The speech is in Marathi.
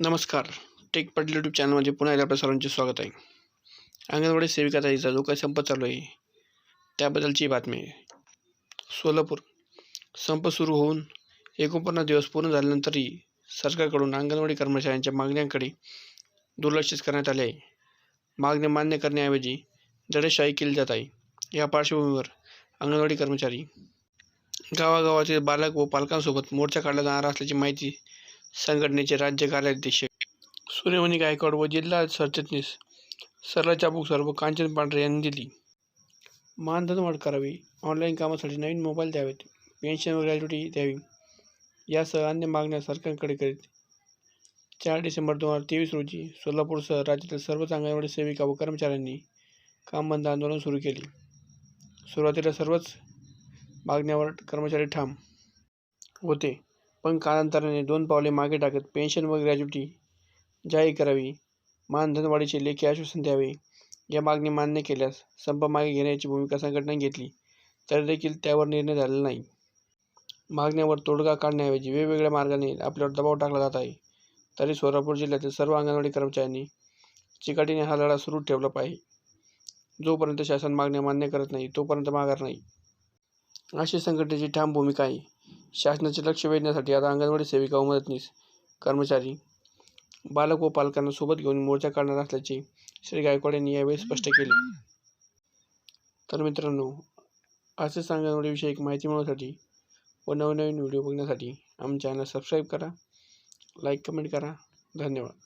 नमस्कार. टेक पाटील यूट्यूब चॅनलमध्ये पुन्हा एकदा आपल्या सर्वांचे स्वागत आहे. अंगणवाडी सेविका ताईचा जो काही संप चालू आहे. त्याबद्दलची बातमी. आहे सोलापूर. संप सुरू होऊन एकोणपन्नास दिवस पूर्ण झाल्यानंतरही सरकारकडून अंगणवाडी कर्मचाऱ्यांच्या मागण्यांकडे दुर्लक्षित करण्यात आले आहे. मागण्या मान्य करण्याऐवजी दडेशाही केली जात आहे. या पार्श्वभूमीवर अंगणवाडी कर्मचारी गावागावातील बालक व पालकांसोबत मोर्चा काढला जाणार असल्याची माहिती संघटनेचे राज्य कार्याध्यक्ष. सूर्यमणी गायकवाड व जिल्हा सरचिटणीस सरला चाबूक सर कांचन पांढरे यांनी दिली. मानधन वाढ करावी. ऑनलाईन कामासाठी नवीन मोबाईल द्यावेत. पेन्शन व ग्रॅज्युटी द्यावी. यासह अन्य मागण्या सरकारकडे करीत. चार डिसेंबर दोन हजार तेवीस रोजी सोलापूरसह राज्यातील सर्वच अंगणवाडी सेविका व कर्मचाऱ्यांनी काम बंद आंदोलन सुरू केले. सुरुवातीला सर्वच मागण्यावर कर्मचारी ठाम होते. पण कालांतराने दोन पावले मागे टाकत पेन्शन व ग्रॅज्युटी जाहीर करावी. मानधनवाढीचे लेखी आश्वासन द्यावे. या मागणी मान्य केल्यास संप मागे घेण्याची भूमिका संघटनेने घेतली तरी देखील त्यावर निर्णय झालेला नाही. मागण्यावर तोडगा काढण्याऐवजी वेगवेगळ्या मार्गाने आपल्यावर दबाव टाकला जात आहे. तरी सोलापूर जिल्ह्यातील सर्व अंगणवाडी कर्मचाऱ्यांनी चिकाटीने हा लढा सुरू ठेवला पाहिजे. जोपर्यंत शासन मागण्या मान्य करत नाही तोपर्यंत माघार नाही. अशी संघटनेची ठाम भूमिका आहे. शासनाचे लक्ष वेधण्यासाठी आता अंगणवाडी सेविका व मदतनीस कर्मचारी बालक व पालकांना सोबत घेऊन मोर्चा काढणार असल्याचे श्री गायकवाड यांनी यावेळी स्पष्ट केले. तर मित्रांनो असेच अंगणवाडीविषयी माहिती मिळवण्यासाठी व नवनवीन व्हिडिओ बघण्यासाठी आमच्या चॅनल सबस्क्राईब करा लाईक कमेंट करा. धन्यवाद.